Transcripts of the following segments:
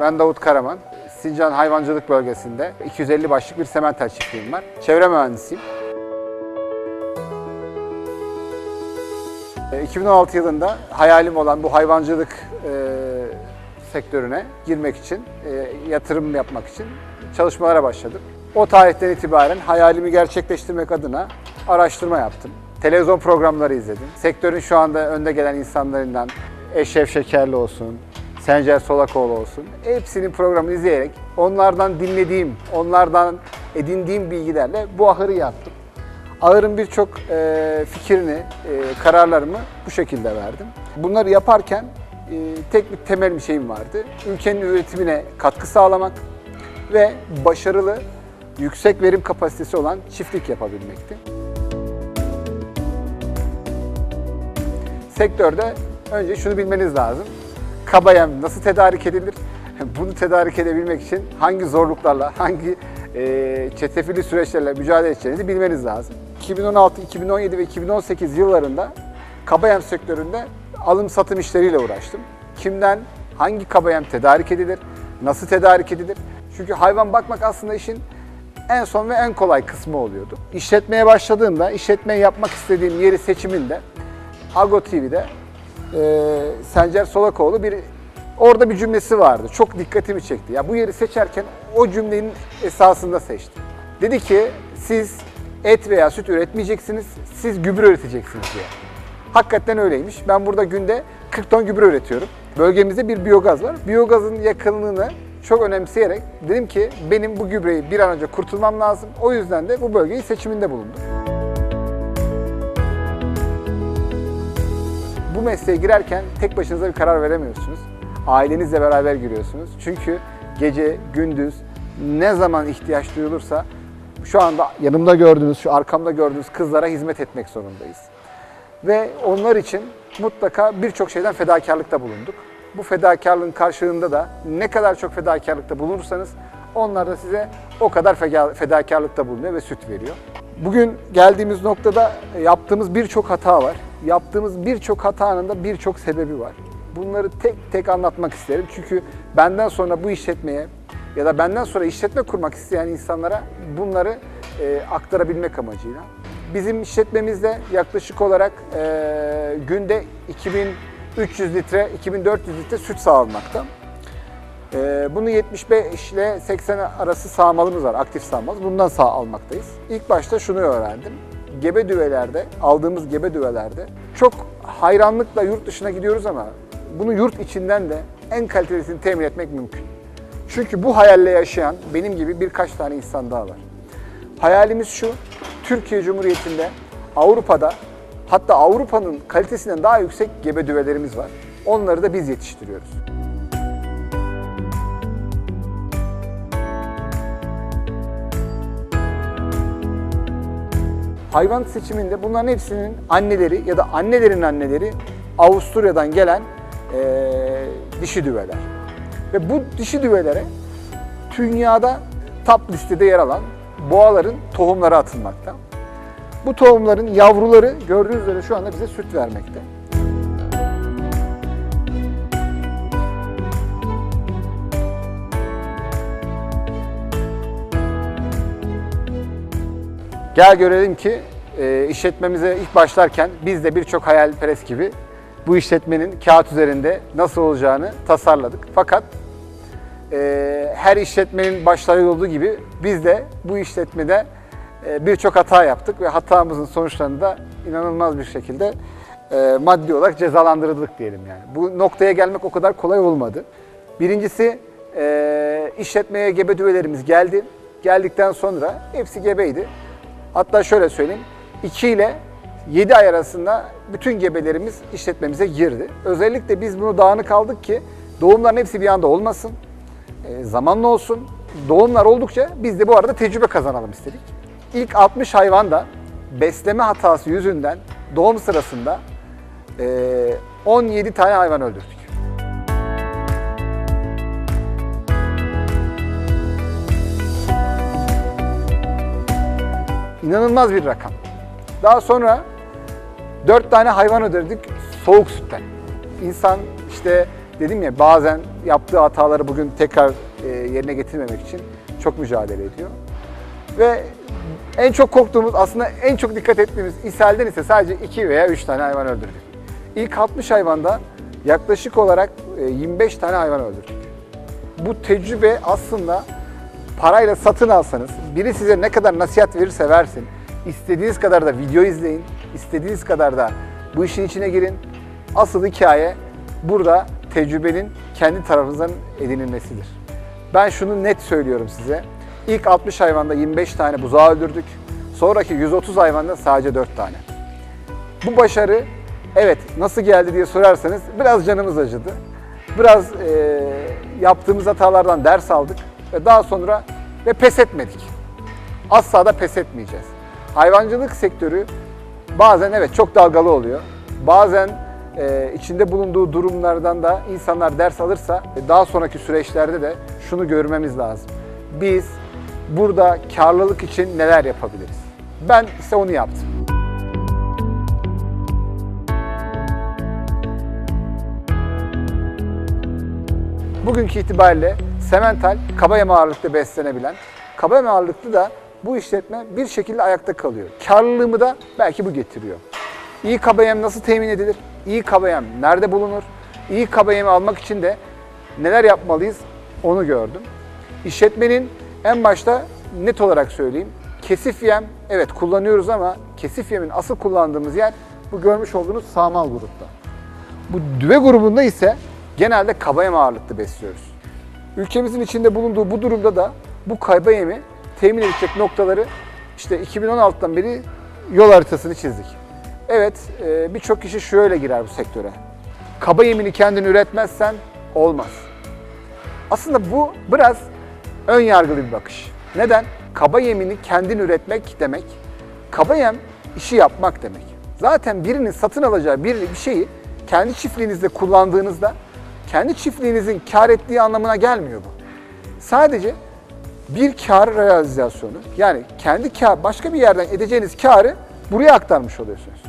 Ben Davut Karaman. Sincan Hayvancılık Bölgesi'nde 250 başlık bir sementer çiftliğim var. Çevre mühendisiyim. E, 2016 yılında hayalim olan bu hayvancılık e, sektörüne girmek için, e, yatırım yapmak için çalışmalara başladım. O tarihten itibaren hayalimi gerçekleştirmek adına araştırma yaptım. Televizyon programları izledim. Sektörün şu anda önde gelen insanlarından Eşref Şekerli olsun, Sencer Solakoğlu olsun. Hepsinin programını izleyerek onlardan dinlediğim, onlardan edindiğim bilgilerle bu ahırı yaptım. Ağır'ın birçok e, fikrini, e, kararlarımı bu şekilde verdim. Bunları yaparken e, tek bir temel bir şeyim vardı. Ülkenin üretimine katkı sağlamak ve başarılı, yüksek verim kapasitesi olan çiftlik yapabilmekti. Sektörde önce şunu bilmeniz lazım. Kaba yem nasıl tedarik edilir? Bunu tedarik edebilmek için hangi zorluklarla, hangi e, çetrefilli süreçlerle mücadele edeceğinizi bilmeniz lazım. 2016, 2017 ve 2018 yıllarında kaba yem sektöründe alım satım işleriyle uğraştım. Kimden hangi kaba yem tedarik edilir, nasıl tedarik edilir? Çünkü hayvan bakmak aslında işin en son ve en kolay kısmı oluyordu. İşletmeye başladığımda, işletmeyi yapmak istediğim yeri seçiminde Agro TV'de e, Sencer Solakoğlu bir orada bir cümlesi vardı. Çok dikkatimi çekti. Ya bu yeri seçerken o cümlenin esasında seçtim. Dedi ki siz et veya süt üretmeyeceksiniz, siz gübre üreteceksiniz diye. Hakikaten öyleymiş. Ben burada günde 40 ton gübre üretiyorum. Bölgemizde bir biyogaz var. Biyogazın yakınlığını çok önemseyerek dedim ki benim bu gübreyi bir an önce kurtulmam lazım. O yüzden de bu bölgeyi seçiminde bulundum. Mesleğe girerken tek başınıza bir karar veremiyorsunuz. Ailenizle beraber giriyorsunuz. Çünkü gece, gündüz ne zaman ihtiyaç duyulursa şu anda yanımda gördüğünüz, şu arkamda gördüğünüz kızlara hizmet etmek zorundayız. Ve onlar için mutlaka birçok şeyden fedakarlıkta bulunduk. Bu fedakarlığın karşılığında da ne kadar çok fedakarlıkta bulunursanız onlar da size o kadar fedakarlıkta bulunuyor ve süt veriyor. Bugün geldiğimiz noktada yaptığımız birçok hata var. Yaptığımız birçok hatanın da birçok sebebi var. Bunları tek tek anlatmak isterim. Çünkü benden sonra bu işletmeye ya da benden sonra işletme kurmak isteyen insanlara bunları e, aktarabilmek amacıyla. Bizim işletmemizde yaklaşık olarak e, günde 2300 litre, 2400 litre süt sağlanmakta. Ee, bunu 75 ile 80 arası sağmalımız var, aktif sağmalımız. Bundan sağ almaktayız. İlk başta şunu öğrendim. Gebe düvelerde, aldığımız gebe düvelerde çok hayranlıkla yurt dışına gidiyoruz ama bunu yurt içinden de en kalitelisini temin etmek mümkün. Çünkü bu hayalle yaşayan benim gibi birkaç tane insan daha var. Hayalimiz şu, Türkiye Cumhuriyeti'nde, Avrupa'da, hatta Avrupa'nın kalitesinden daha yüksek gebe düvelerimiz var. Onları da biz yetiştiriyoruz. Hayvan seçiminde bunların hepsinin anneleri ya da annelerin anneleri Avusturya'dan gelen eee, dişi düveler. Ve bu dişi düvelere dünyada top listede yer alan boğaların tohumları atılmakta. Bu tohumların yavruları gördüğünüz üzere şu anda bize süt vermekte. Gel görelim ki e, işletmemize ilk başlarken biz de birçok hayalperest gibi bu işletmenin kağıt üzerinde nasıl olacağını tasarladık. Fakat e, her işletmenin başları olduğu gibi biz de bu işletmede e, birçok hata yaptık ve hatamızın sonuçlarını da inanılmaz bir şekilde e, maddi olarak cezalandırıldık diyelim yani. Bu noktaya gelmek o kadar kolay olmadı. Birincisi e, işletmeye gebe düvelerimiz geldi. Geldikten sonra hepsi gebeydi. Hatta şöyle söyleyeyim, 2 ile 7 ay arasında bütün gebelerimiz işletmemize girdi. Özellikle biz bunu dağınık aldık ki doğumların hepsi bir anda olmasın, e, zamanlı olsun. Doğumlar oldukça biz de bu arada tecrübe kazanalım istedik. İlk 60 hayvan da besleme hatası yüzünden doğum sırasında e, 17 tane hayvan öldürdük. İnanılmaz bir rakam. Daha sonra 4 tane hayvan öldürdük soğuk sütten. İnsan işte dedim ya bazen yaptığı hataları bugün tekrar e, yerine getirmemek için çok mücadele ediyor. Ve en çok korktuğumuz aslında en çok dikkat ettiğimiz ishalden ise sadece 2 veya 3 tane hayvan öldürdük. İlk 60 hayvanda yaklaşık olarak e, 25 tane hayvan öldürdük. Bu tecrübe aslında parayla satın alsanız, biri size ne kadar nasihat verirse versin, istediğiniz kadar da video izleyin, istediğiniz kadar da bu işin içine girin. Asıl hikaye burada tecrübenin kendi tarafınızdan edinilmesidir. Ben şunu net söylüyorum size. İlk 60 hayvanda 25 tane buzağı öldürdük. Sonraki 130 hayvanda sadece 4 tane. Bu başarı evet nasıl geldi diye sorarsanız biraz canımız acıdı. Biraz e, yaptığımız hatalardan ders aldık ve daha sonra ve pes etmedik. Asla da pes etmeyeceğiz. Hayvancılık sektörü bazen evet çok dalgalı oluyor. Bazen e, içinde bulunduğu durumlardan da insanlar ders alırsa e, daha sonraki süreçlerde de şunu görmemiz lazım. Biz burada karlılık için neler yapabiliriz? Ben ise onu yaptım. Bugünkü itibariyle semental, kaba yem ağırlıklı beslenebilen, kaba yem ağırlıklı da bu işletme bir şekilde ayakta kalıyor. Karlılığımı da belki bu getiriyor. İyi kaba yem nasıl temin edilir? İyi kaba yem nerede bulunur? İyi kaba yemi almak için de neler yapmalıyız onu gördüm. İşletmenin en başta net olarak söyleyeyim. Kesif yem evet kullanıyoruz ama kesif yemin asıl kullandığımız yer bu görmüş olduğunuz sağmal grupta. Bu düve grubunda ise genelde kaba yem ağırlıklı besliyoruz. Ülkemizin içinde bulunduğu bu durumda da bu kaba yemi temin edecek noktaları işte 2016'dan beri yol haritasını çizdik. Evet e, birçok kişi şöyle girer bu sektöre. Kaba yemini kendin üretmezsen olmaz. Aslında bu biraz ön yargılı bir bakış. Neden? Kaba yemini kendin üretmek demek, kaba yem işi yapmak demek. Zaten birinin satın alacağı bir, bir şeyi kendi çiftliğinizde kullandığınızda kendi çiftliğinizin kar ettiği anlamına gelmiyor bu. Sadece bir kar realizasyonu yani kendi kar başka bir yerden edeceğiniz karı buraya aktarmış oluyorsunuz.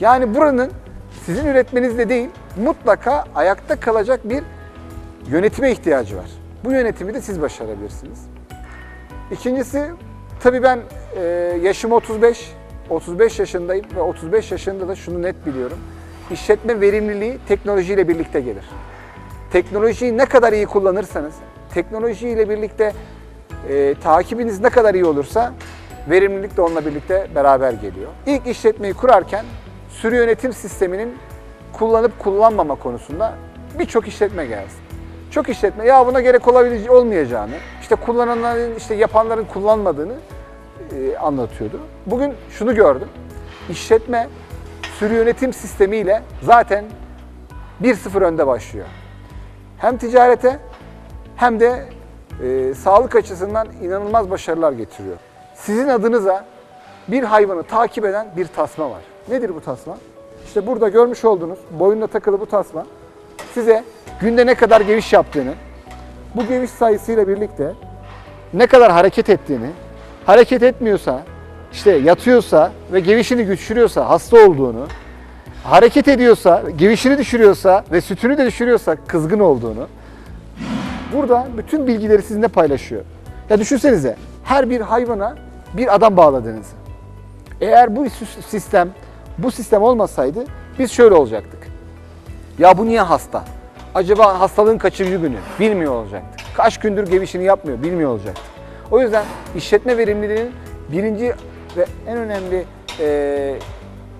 Yani buranın sizin üretmenizle değil mutlaka ayakta kalacak bir yönetime ihtiyacı var. Bu yönetimi de siz başarabilirsiniz. İkincisi tabii ben e, yaşım 35, 35 yaşındayım ve 35 yaşında da şunu net biliyorum. İşletme verimliliği teknolojiyle birlikte gelir. Teknolojiyi ne kadar iyi kullanırsanız, teknolojiyle birlikte e, takibiniz ne kadar iyi olursa verimlilik de onunla birlikte beraber geliyor. İlk işletmeyi kurarken sürü yönetim sisteminin kullanıp kullanmama konusunda birçok işletme geldi. Çok işletme ya buna gerek olabileceği olmayacağını, işte kullananların, işte yapanların kullanmadığını e, anlatıyordu. Bugün şunu gördüm. İşletme sürü yönetim sistemiyle zaten 1-0 önde başlıyor. Hem ticarete hem de e, sağlık açısından inanılmaz başarılar getiriyor. Sizin adınıza bir hayvanı takip eden bir tasma var. Nedir bu tasma? İşte burada görmüş olduğunuz boynuna takılı bu tasma size günde ne kadar geviş yaptığını, bu geviş sayısıyla birlikte ne kadar hareket ettiğini, hareket etmiyorsa, işte yatıyorsa ve gevişini güçlüyorsa hasta olduğunu, hareket ediyorsa, gevişini düşürüyorsa ve sütünü de düşürüyorsa kızgın olduğunu, burada bütün bilgileri sizinle paylaşıyor. Ya düşünsenize her bir hayvana bir adam bağladığınızı. Eğer bu sistem, bu sistem olmasaydı biz şöyle olacaktık. Ya bu niye hasta? Acaba hastalığın kaçıncı günü? Bilmiyor olacaktık. Kaç gündür gevişini yapmıyor? Bilmiyor olacaktık. O yüzden işletme verimliliğinin birinci ve en önemli e,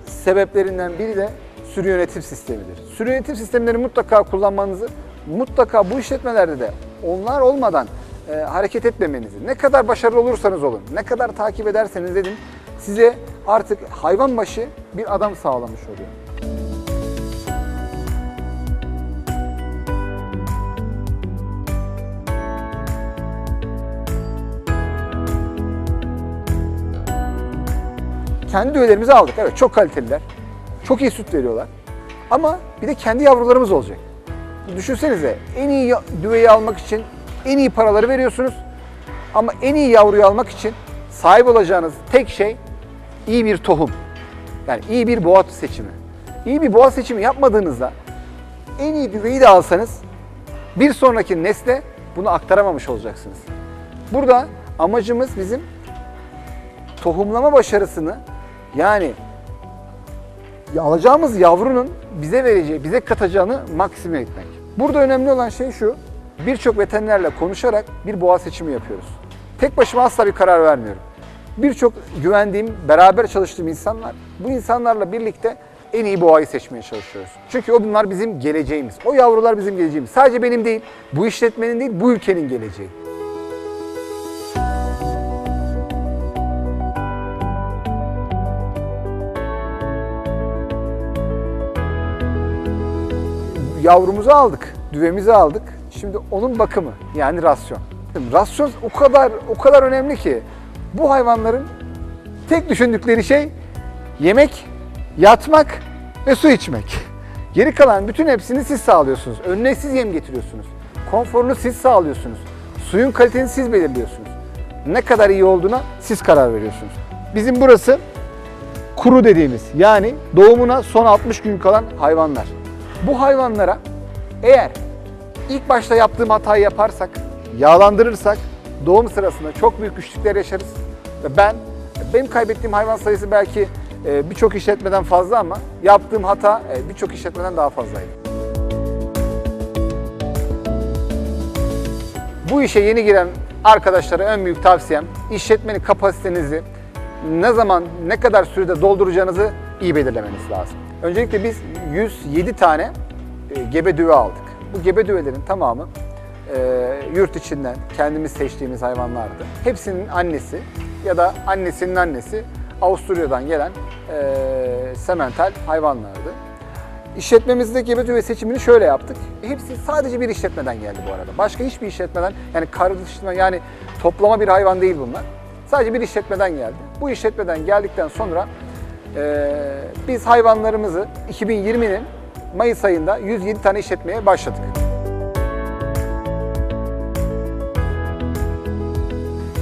sebeplerinden biri de sürü yönetim sistemidir. Sürü yönetim sistemlerini mutlaka kullanmanızı, mutlaka bu işletmelerde de onlar olmadan e, hareket etmemenizi, ne kadar başarılı olursanız olun, ne kadar takip ederseniz edin, size artık hayvan başı bir adam sağlamış oluyor. Kendi düvelerimizi aldık. Evet çok kaliteliler. Çok iyi süt veriyorlar. Ama bir de kendi yavrularımız olacak. Düşünsenize en iyi düveyi almak için en iyi paraları veriyorsunuz. Ama en iyi yavruyu almak için sahip olacağınız tek şey iyi bir tohum. Yani iyi bir boğa seçimi. İyi bir boğa seçimi yapmadığınızda en iyi düveyi de alsanız bir sonraki nesle bunu aktaramamış olacaksınız. Burada amacımız bizim tohumlama başarısını yani ya alacağımız yavrunun bize vereceği, bize katacağını maksime etmek. Burada önemli olan şey şu, birçok veterinerle konuşarak bir boğa seçimi yapıyoruz. Tek başıma asla bir karar vermiyorum. Birçok güvendiğim, beraber çalıştığım insanlar, bu insanlarla birlikte en iyi boğayı seçmeye çalışıyoruz. Çünkü o bunlar bizim geleceğimiz. O yavrular bizim geleceğimiz. Sadece benim değil, bu işletmenin değil, bu ülkenin geleceği. Yavrumuzu aldık, düvemizi aldık. Şimdi onun bakımı yani rasyon. Rasyon o kadar o kadar önemli ki bu hayvanların tek düşündükleri şey yemek, yatmak ve su içmek. Geri kalan bütün hepsini siz sağlıyorsunuz. Önüne siz yem getiriyorsunuz. Konforunu siz sağlıyorsunuz. Suyun kalitesini siz belirliyorsunuz. Ne kadar iyi olduğuna siz karar veriyorsunuz. Bizim burası kuru dediğimiz yani doğumuna son 60 gün kalan hayvanlar. Bu hayvanlara eğer ilk başta yaptığım hatayı yaparsak, yağlandırırsak doğum sırasında çok büyük güçlükler yaşarız. Ve ben, benim kaybettiğim hayvan sayısı belki e, birçok işletmeden fazla ama yaptığım hata e, birçok işletmeden daha fazlaydı. Bu işe yeni giren arkadaşlara en büyük tavsiyem işletmenin kapasitenizi ne zaman, ne kadar sürede dolduracağınızı iyi belirlemeniz lazım. Öncelikle biz 107 tane e, gebe düve aldık. Bu gebe düvelerin tamamı e, yurt içinden kendimiz seçtiğimiz hayvanlardı. Hepsinin annesi ya da annesinin annesi Avusturya'dan gelen e, semental hayvanlardı. İşletmemizde gebe düve seçimini şöyle yaptık. Hepsi sadece bir işletmeden geldi bu arada. Başka hiçbir işletmeden yani karıştırma yani toplama bir hayvan değil bunlar. Sadece bir işletmeden geldi. Bu işletmeden geldikten sonra e, biz hayvanlarımızı 2020'nin Mayıs ayında 107 tane işletmeye başladık.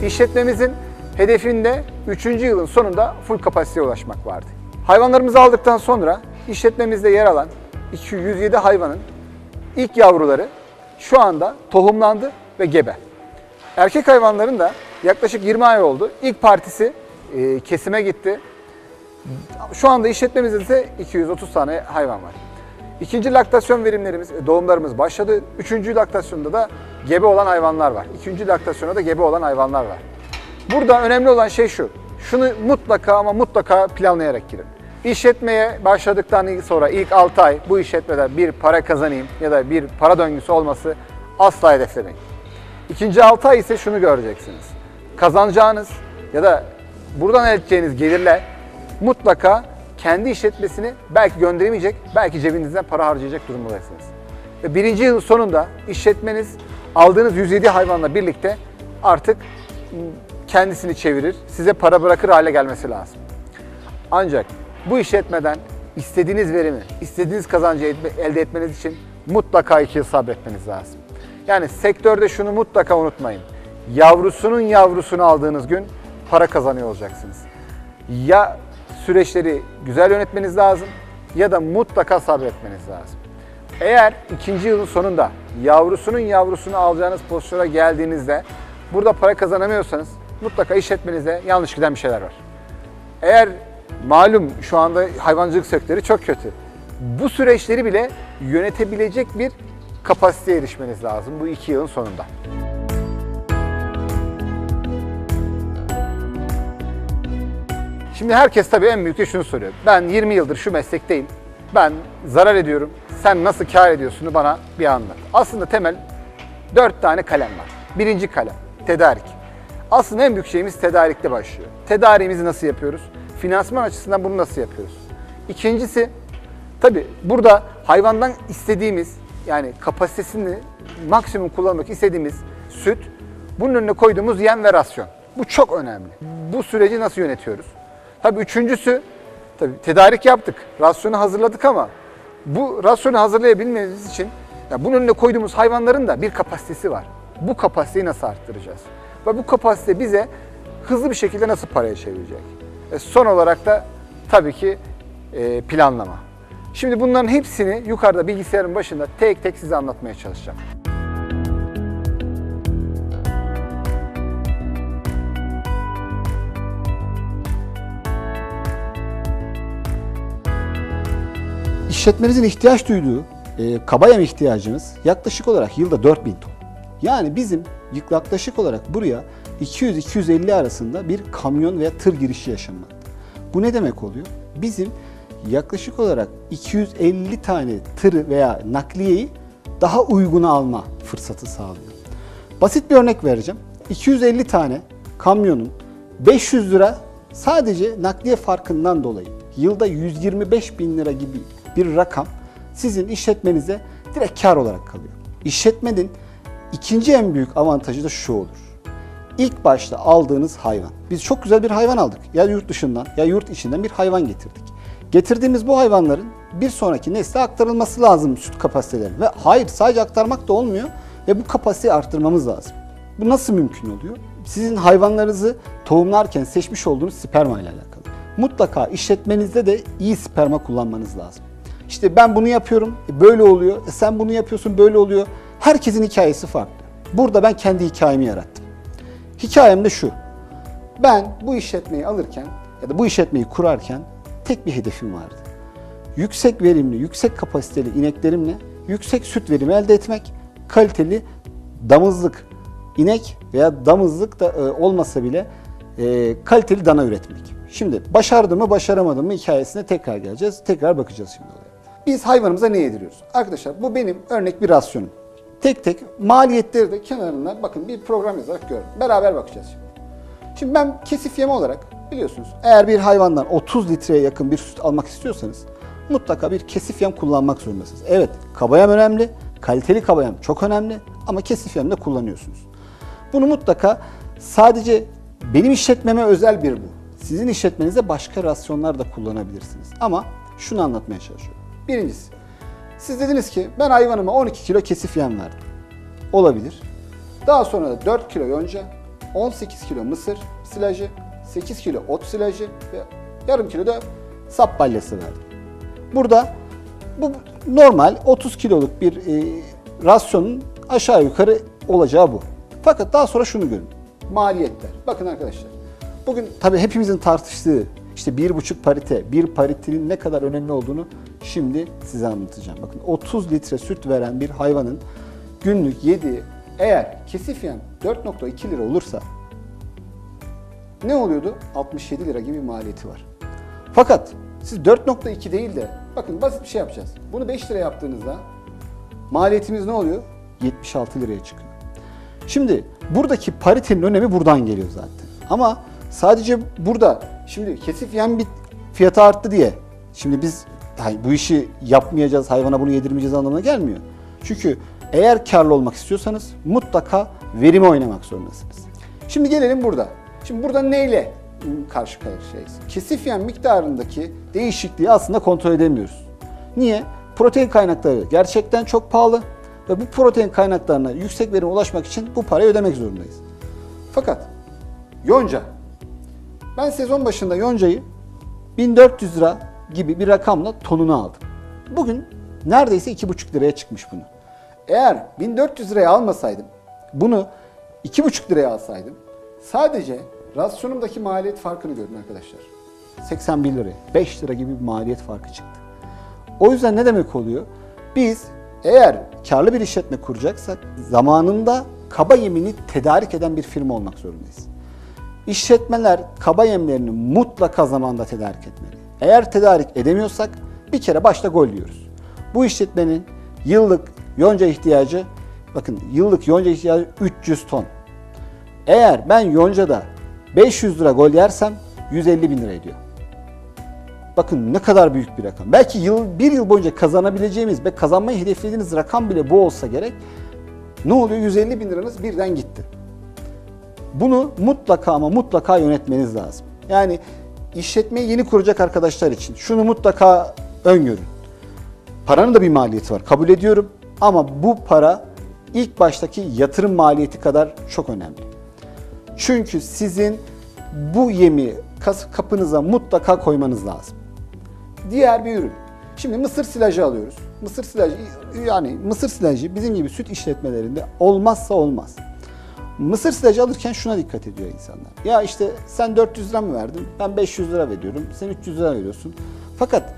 İşletmemizin hedefinde 3. yılın sonunda full kapasiteye ulaşmak vardı. Hayvanlarımızı aldıktan sonra işletmemizde yer alan 207 hayvanın ilk yavruları şu anda tohumlandı ve gebe. Erkek hayvanların da yaklaşık 20 ay oldu. İlk partisi e, kesime gitti. Şu anda işletmemizde ise 230 tane hayvan var. İkinci laktasyon verimlerimiz, e, doğumlarımız başladı. Üçüncü laktasyonda da gebe olan hayvanlar var. İkinci laktasyona da gebe olan hayvanlar var. Burada önemli olan şey şu. Şunu mutlaka ama mutlaka planlayarak girin. İşletmeye başladıktan sonra ilk 6 ay bu işletmeden bir para kazanayım ya da bir para döngüsü olması asla hedeflemeyin. İkinci 6 ay ise şunu göreceksiniz. Kazanacağınız ya da buradan elde edeceğiniz gelirle mutlaka kendi işletmesini belki gönderemeyecek, belki cebinizden para harcayacak durumdasınız. Ve birinci yılın sonunda işletmeniz aldığınız 107 hayvanla birlikte artık kendisini çevirir, size para bırakır hale gelmesi lazım. Ancak bu işletmeden istediğiniz verimi, istediğiniz kazancı elde etmeniz için mutlaka iki yıl sabretmeniz lazım. Yani sektörde şunu mutlaka unutmayın. Yavrusunun yavrusunu aldığınız gün para kazanıyor olacaksınız. Ya süreçleri güzel yönetmeniz lazım ya da mutlaka sabretmeniz lazım. Eğer ikinci yılın sonunda yavrusunun yavrusunu alacağınız pozisyona geldiğinizde burada para kazanamıyorsanız mutlaka işletmenizde yanlış giden bir şeyler var. Eğer malum şu anda hayvancılık sektörü çok kötü. Bu süreçleri bile yönetebilecek bir kapasiteye erişmeniz lazım bu iki yılın sonunda. Şimdi herkes tabii en büyük şunu soruyor. Ben 20 yıldır şu meslekteyim. Ben zarar ediyorum. Sen nasıl kar ediyorsunuz bana bir anlat. Aslında temel 4 tane kalem var. Birinci kalem tedarik. Aslında en büyük şeyimiz tedarikte başlıyor. Tedariğimizi nasıl yapıyoruz? Finansman açısından bunu nasıl yapıyoruz? İkincisi tabii burada hayvandan istediğimiz yani kapasitesini maksimum kullanmak istediğimiz süt bunun önüne koyduğumuz yem ve rasyon. Bu çok önemli. Bu süreci nasıl yönetiyoruz? Tabii üçüncüsü, tabii tedarik yaptık, rasyonu hazırladık ama bu rasyonu hazırlayabilmemiz için ya bunun önüne koyduğumuz hayvanların da bir kapasitesi var. Bu kapasiteyi nasıl arttıracağız? Ve bu kapasite bize hızlı bir şekilde nasıl paraya çevirecek? E son olarak da tabii ki e, planlama. Şimdi bunların hepsini yukarıda bilgisayarın başında tek tek size anlatmaya çalışacağım. İşletmenizin ihtiyaç duyduğu e, kaba ihtiyacınız yaklaşık olarak yılda 4000 ton. Yani bizim yaklaşık olarak buraya 200-250 arasında bir kamyon veya tır girişi yaşanmakta. Bu ne demek oluyor? Bizim yaklaşık olarak 250 tane tır veya nakliyeyi daha uyguna alma fırsatı sağlıyor. Basit bir örnek vereceğim. 250 tane kamyonun 500 lira sadece nakliye farkından dolayı yılda 125 bin lira gibi bir rakam sizin işletmenize direkt kar olarak kalıyor. İşletmenin ikinci en büyük avantajı da şu olur. İlk başta aldığınız hayvan. Biz çok güzel bir hayvan aldık. Ya yurt dışından ya yurt içinden bir hayvan getirdik. Getirdiğimiz bu hayvanların bir sonraki nesle aktarılması lazım süt kapasiteleri. Ve hayır sadece aktarmak da olmuyor ve bu kapasiteyi arttırmamız lazım. Bu nasıl mümkün oluyor? Sizin hayvanlarınızı tohumlarken seçmiş olduğunuz sperma ile alakalı. Mutlaka işletmenizde de iyi sperma kullanmanız lazım. İşte ben bunu yapıyorum, e, böyle oluyor. E sen bunu yapıyorsun, böyle oluyor. Herkesin hikayesi farklı. Burada ben kendi hikayemi yarattım. Hikayem de şu. Ben bu işletmeyi alırken ya da bu işletmeyi kurarken tek bir hedefim vardı. Yüksek verimli, yüksek kapasiteli ineklerimle yüksek süt verimi elde etmek, kaliteli damızlık inek veya damızlık da e, olmasa bile e, kaliteli dana üretmek. Şimdi başardım mı başaramadım mı hikayesine tekrar geleceğiz. Tekrar bakacağız şimdi olaya. Biz hayvanımıza ne yediriyoruz? Arkadaşlar bu benim örnek bir rasyonum. Tek tek maliyetleri de kenarına bakın bir program yazarak görün. Beraber bakacağız şimdi. Şimdi ben kesif yeme olarak biliyorsunuz eğer bir hayvandan 30 litreye yakın bir süt almak istiyorsanız mutlaka bir kesif yem kullanmak zorundasınız. Evet kabayam önemli, kaliteli kabayam çok önemli ama kesif yem de kullanıyorsunuz. Bunu mutlaka sadece benim işletmeme özel bir bu. Sizin işletmenize başka rasyonlar da kullanabilirsiniz. Ama şunu anlatmaya çalışıyorum. Birincisi, siz dediniz ki ben hayvanıma 12 kilo kesif yem verdim. Olabilir. Daha sonra da 4 kilo yonca, 18 kilo mısır silajı, 8 kilo ot silajı ve yarım kilo da sap balyası verdim. Burada bu normal 30 kiloluk bir e, rasyonun aşağı yukarı olacağı bu. Fakat daha sonra şunu görün. Maliyetler. Bakın arkadaşlar. Bugün tabii hepimizin tartıştığı işte bir buçuk parite, bir paritenin ne kadar önemli olduğunu şimdi size anlatacağım. Bakın 30 litre süt veren bir hayvanın günlük yediği eğer kesif yem 4.2 lira olursa ne oluyordu? 67 lira gibi maliyeti var. Fakat siz 4.2 değil de bakın basit bir şey yapacağız. Bunu 5 lira yaptığınızda maliyetimiz ne oluyor? 76 liraya çıkıyor. Şimdi buradaki paritenin önemi buradan geliyor zaten. Ama sadece burada şimdi kesif yem bir fiyatı arttı diye şimdi biz hay- bu işi yapmayacağız, hayvana bunu yedirmeyeceğiz anlamına gelmiyor. Çünkü eğer karlı olmak istiyorsanız mutlaka verimi oynamak zorundasınız. Şimdi gelelim burada. Şimdi burada neyle karşı karşıyayız? Kesif yem miktarındaki değişikliği aslında kontrol edemiyoruz. Niye? Protein kaynakları gerçekten çok pahalı ve bu protein kaynaklarına yüksek verime ulaşmak için bu parayı ödemek zorundayız. Fakat yonca. Ben sezon başında yoncayı 1400 lira gibi bir rakamla tonunu aldım. Bugün neredeyse 2,5 liraya çıkmış bunu. Eğer 1400 liraya almasaydım, bunu 2,5 liraya alsaydım, sadece rasyonumdaki maliyet farkını görün arkadaşlar. 81 liraya, 5 lira gibi bir maliyet farkı çıktı. O yüzden ne demek oluyor? Biz eğer karlı bir işletme kuracaksak zamanında kaba yemini tedarik eden bir firma olmak zorundayız. İşletmeler kaba yemlerini mutlaka zamanda tedarik etmeli. Eğer tedarik edemiyorsak bir kere başta gol yiyoruz. Bu işletmenin yıllık yonca ihtiyacı, bakın yıllık yonca ihtiyacı 300 ton. Eğer ben yoncada 500 lira gol yersem 150 bin lira ediyor. Bakın ne kadar büyük bir rakam. Belki yıl, bir yıl boyunca kazanabileceğimiz ve kazanmayı hedeflediğiniz rakam bile bu olsa gerek. Ne oluyor? 150 bin liranız birden gitti. Bunu mutlaka ama mutlaka yönetmeniz lazım. Yani işletmeyi yeni kuracak arkadaşlar için şunu mutlaka öngörün. Paranın da bir maliyeti var. Kabul ediyorum. Ama bu para ilk baştaki yatırım maliyeti kadar çok önemli. Çünkü sizin bu yemi kapınıza mutlaka koymanız lazım. Diğer bir ürün. Şimdi mısır silajı alıyoruz. Mısır silajı yani mısır silajı bizim gibi süt işletmelerinde olmazsa olmaz. Mısır silajı alırken şuna dikkat ediyor insanlar. Ya işte sen 400 lira mı verdin? Ben 500 lira veriyorum. Sen 300 lira veriyorsun. Fakat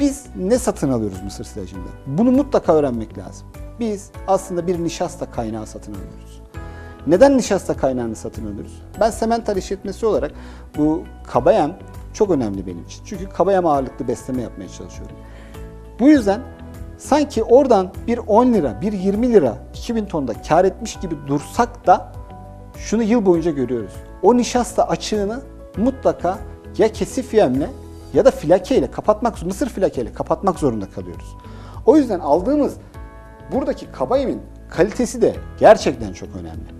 biz ne satın alıyoruz mısır silajında? Bunu mutlaka öğrenmek lazım. Biz aslında bir nişasta kaynağı satın alıyoruz. Neden nişasta kaynağını satın alıyoruz? Ben semental işletmesi olarak bu kabayem çok önemli benim için. Çünkü kabayem ağırlıklı besleme yapmaya çalışıyorum. Bu yüzden sanki oradan bir 10 lira, bir 20 lira 2000 tonda kar etmiş gibi dursak da şunu yıl boyunca görüyoruz. O nişasta açığını mutlaka ya kesif yemle ya da filakeyle kapatmak, mısır filakeyle kapatmak zorunda kalıyoruz. O yüzden aldığımız buradaki kaba yemin kalitesi de gerçekten çok önemli.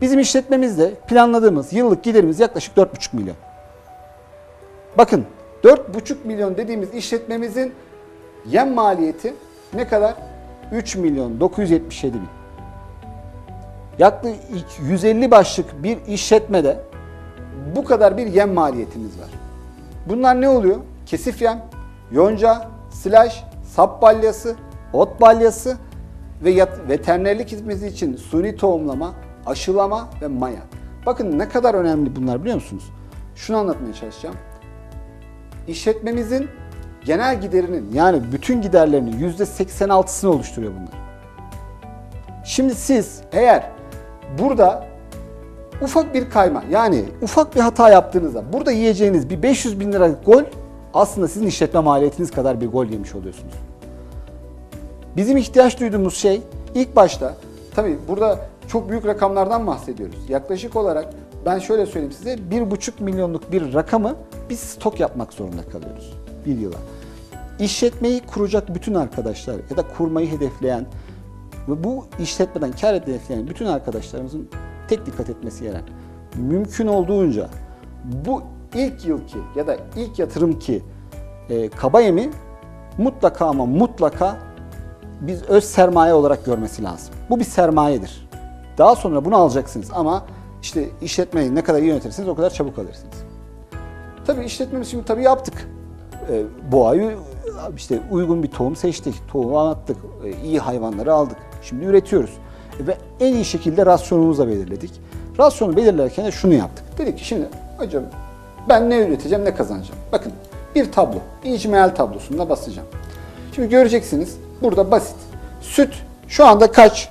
Bizim işletmemizde planladığımız yıllık giderimiz yaklaşık 4,5 milyon. Bakın 4,5 milyon dediğimiz işletmemizin yem maliyeti ne kadar? 3 milyon 977 bin. Yaklaşık 150 başlık bir işletmede bu kadar bir yem maliyetimiz var. Bunlar ne oluyor? Kesif yem, yonca, silaj, sap balyası, ot balyası ve veterinerlik hizmeti için suni tohumlama, aşılama ve maya. Bakın ne kadar önemli bunlar biliyor musunuz? Şunu anlatmaya çalışacağım. İşletmemizin genel giderinin yani bütün giderlerinin %86'sını oluşturuyor bunlar. Şimdi siz eğer burada ufak bir kayma yani ufak bir hata yaptığınızda burada yiyeceğiniz bir 500 bin lira gol aslında sizin işletme maliyetiniz kadar bir gol yemiş oluyorsunuz. Bizim ihtiyaç duyduğumuz şey ilk başta tabii burada çok büyük rakamlardan bahsediyoruz. Yaklaşık olarak ben şöyle söyleyeyim size 1,5 milyonluk bir rakamı biz stok yapmak zorunda kalıyoruz bir yıla. İşletmeyi kuracak bütün arkadaşlar ya da kurmayı hedefleyen ve bu işletmeden kar hedefleyen bütün arkadaşlarımızın tek dikkat etmesi gereken mümkün olduğunca bu ilk yılki ya da ilk yatırım ki e, kaba yemi mutlaka ama mutlaka biz öz sermaye olarak görmesi lazım. Bu bir sermayedir. Daha sonra bunu alacaksınız ama işte işletmeyi ne kadar iyi yönetirsiniz o kadar çabuk alırsınız. Tabii işletmemiz şimdi tabii yaptık. Ee, boğayı işte uygun bir tohum seçtik. Tohumu attık. e, iyi hayvanları aldık. Şimdi üretiyoruz. E, Ve en iyi şekilde rasyonumuzu da belirledik. Rasyonu belirlerken de şunu yaptık. Dedik ki şimdi hocam ben ne üreteceğim ne kazanacağım. Bakın bir tablo. İcmeal tablosunda basacağım. Şimdi göreceksiniz burada basit. Süt şu anda kaç?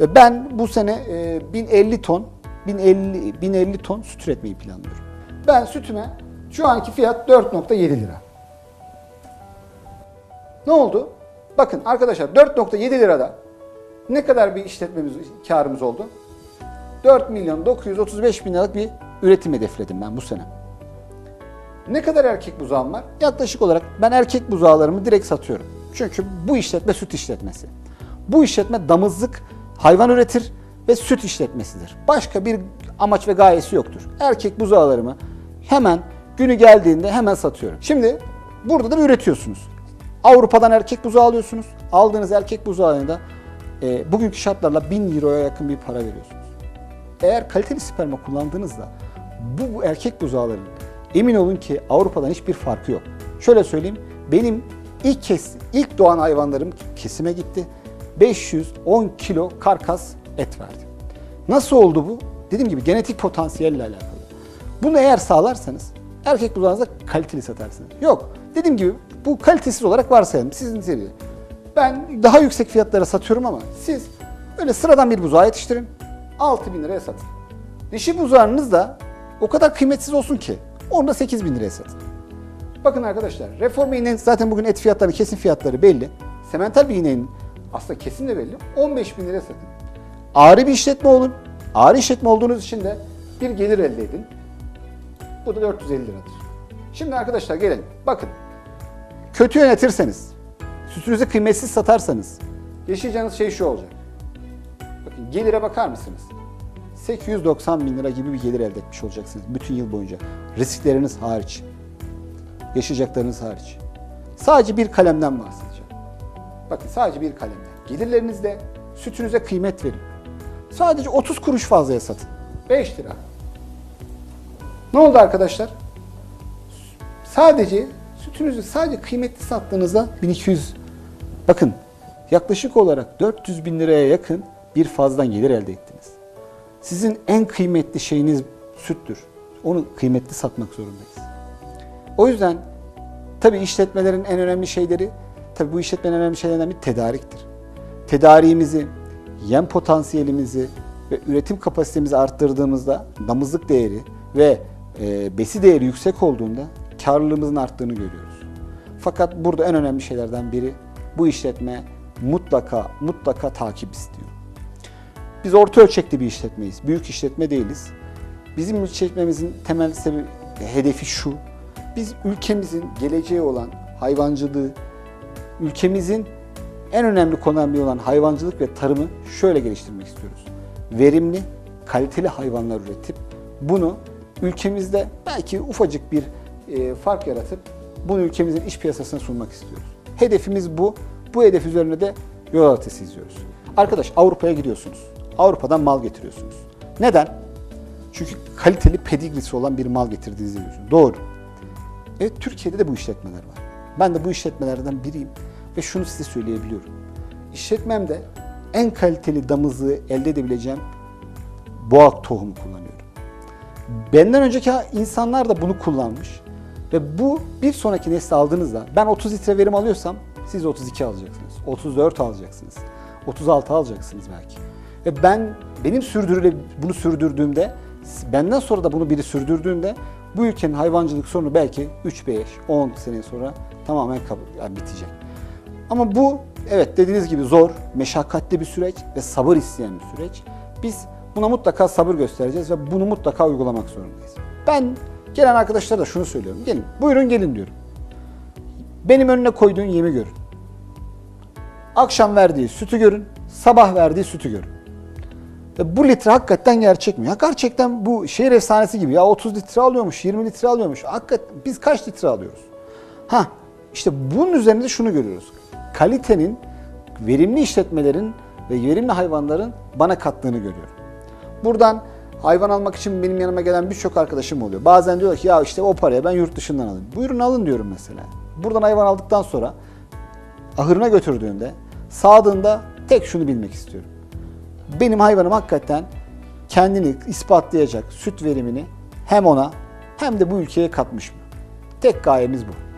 Ve Ben bu sene e, 1050 ton 1050 1050 ton süt üretmeyi planlıyorum. Ben sütüme şu anki fiyat 4.7 lira. Ne oldu? Bakın arkadaşlar 4.7 lirada ne kadar bir işletmemiz karımız oldu? 4 milyon 935 bin liralık bir üretim hedefledim ben bu sene. Ne kadar erkek buzağım var? Yaklaşık olarak ben erkek buzağlarımı direkt satıyorum. Çünkü bu işletme süt işletmesi. Bu işletme damızlık hayvan üretir ve süt işletmesidir. Başka bir amaç ve gayesi yoktur. Erkek buzağlarımı hemen günü geldiğinde hemen satıyorum. Şimdi burada da üretiyorsunuz. Avrupa'dan erkek buzağı alıyorsunuz. Aldığınız erkek buzağına e, bugünkü şartlarla 1000 euroya yakın bir para veriyorsunuz. Eğer kaliteli sperma kullandığınızda bu, bu erkek buzağların emin olun ki Avrupa'dan hiçbir farkı yok. Şöyle söyleyeyim, benim ilk kes, ilk doğan hayvanlarım kesime gitti. 510 kilo karkas et verdi. Nasıl oldu bu? Dediğim gibi genetik potansiyelle alakalı. Bunu eğer sağlarsanız erkek buzağınızda kaliteli satarsınız. Yok. Dediğim gibi bu kalitesiz olarak varsayalım. Sizin seviye. Ben daha yüksek fiyatlara satıyorum ama siz öyle sıradan bir buzağı yetiştirin. 6000 liraya satın. Dişi buzağınız da o kadar kıymetsiz olsun ki onu da 8000 liraya satın. Bakın arkadaşlar reform iğnenin zaten bugün et fiyatları kesin fiyatları belli. Semental bir iğnenin aslında kesin de belli. 15 bin liraya satın. Ağrı bir işletme olun. Ağrı işletme olduğunuz için de bir gelir elde edin. Bu da 450 liradır. Şimdi arkadaşlar gelelim. Bakın. Kötü yönetirseniz, sütünüzü kıymetsiz satarsanız yaşayacağınız şey şu olacak. Bakın gelire bakar mısınız? 890 bin lira gibi bir gelir elde etmiş olacaksınız bütün yıl boyunca. Riskleriniz hariç. Yaşayacaklarınız hariç. Sadece bir kalemden bahsedeceğim. Bakın sadece bir kalemden. Gelirlerinizde sütünüze kıymet verin. Sadece 30 kuruş fazlaya satın. 5 lira. Ne oldu arkadaşlar? Sadece süt sütünüzü sadece kıymetli sattığınızda 1200 bakın yaklaşık olarak 400 bin liraya yakın bir fazladan gelir elde ettiniz. Sizin en kıymetli şeyiniz süttür. Onu kıymetli satmak zorundayız. O yüzden tabii işletmelerin en önemli şeyleri, tabii bu işletmenin en önemli şeylerinden bir tedariktir. Tedariğimizi, yem potansiyelimizi ve üretim kapasitemizi arttırdığımızda damızlık değeri ve e, besi değeri yüksek olduğunda karlılığımızın arttığını görüyoruz. Fakat burada en önemli şeylerden biri bu işletme mutlaka mutlaka takip istiyor. Biz orta ölçekli bir işletmeyiz. Büyük işletme değiliz. Bizim işletmemizin temel sebebi, hedefi şu. Biz ülkemizin geleceği olan hayvancılığı, ülkemizin en önemli biri olan hayvancılık ve tarımı şöyle geliştirmek istiyoruz. Verimli, kaliteli hayvanlar üretip bunu ülkemizde belki ufacık bir e, fark yaratıp bunu ülkemizin iş piyasasına sunmak istiyoruz. Hedefimiz bu. Bu hedef üzerine de yol haritası izliyoruz. Arkadaş Avrupa'ya gidiyorsunuz. Avrupa'dan mal getiriyorsunuz. Neden? Çünkü kaliteli pedigrisi olan bir mal getirdiğinizi biliyorsunuz. Doğru. Evet Türkiye'de de bu işletmeler var. Ben de bu işletmelerden biriyim ve şunu size söyleyebiliyorum. İşletmemde en kaliteli damızlığı elde edebileceğim boğak tohumu kullanıyorum. Benden önceki insanlar da bunu kullanmış. Ve bu bir sonraki nesli aldığınızda ben 30 litre verim alıyorsam siz 32 alacaksınız. 34 alacaksınız. 36 alacaksınız belki. Ve ben benim sürdürüle bunu sürdürdüğümde benden sonra da bunu biri sürdürdüğünde bu ülkenin hayvancılık sorunu belki 3 5 10 sene sonra tamamen yani bitecek. Ama bu evet dediğiniz gibi zor, meşakkatli bir süreç ve sabır isteyen bir süreç. Biz buna mutlaka sabır göstereceğiz ve bunu mutlaka uygulamak zorundayız. Ben gelen arkadaşlara da şunu söylüyorum. Gelin, buyurun gelin diyorum. Benim önüne koyduğun yemi görün. Akşam verdiği sütü görün, sabah verdiği sütü görün. Ve bu litre hakikaten gerçek mi? Ya gerçekten bu şehir efsanesi gibi. Ya 30 litre alıyormuş, 20 litre alıyormuş. Hakikaten biz kaç litre alıyoruz? Ha işte bunun üzerinde şunu görüyoruz. Kalitenin, verimli işletmelerin ve verimli hayvanların bana kattığını görüyorum. Buradan hayvan almak için benim yanıma gelen birçok arkadaşım oluyor. Bazen diyorlar ki ya işte o paraya ben yurt dışından alayım. Buyurun alın diyorum mesela. Buradan hayvan aldıktan sonra ahırına götürdüğünde sağdığında tek şunu bilmek istiyorum. Benim hayvanım hakikaten kendini ispatlayacak süt verimini hem ona hem de bu ülkeye katmış mı? Tek gayemiz bu.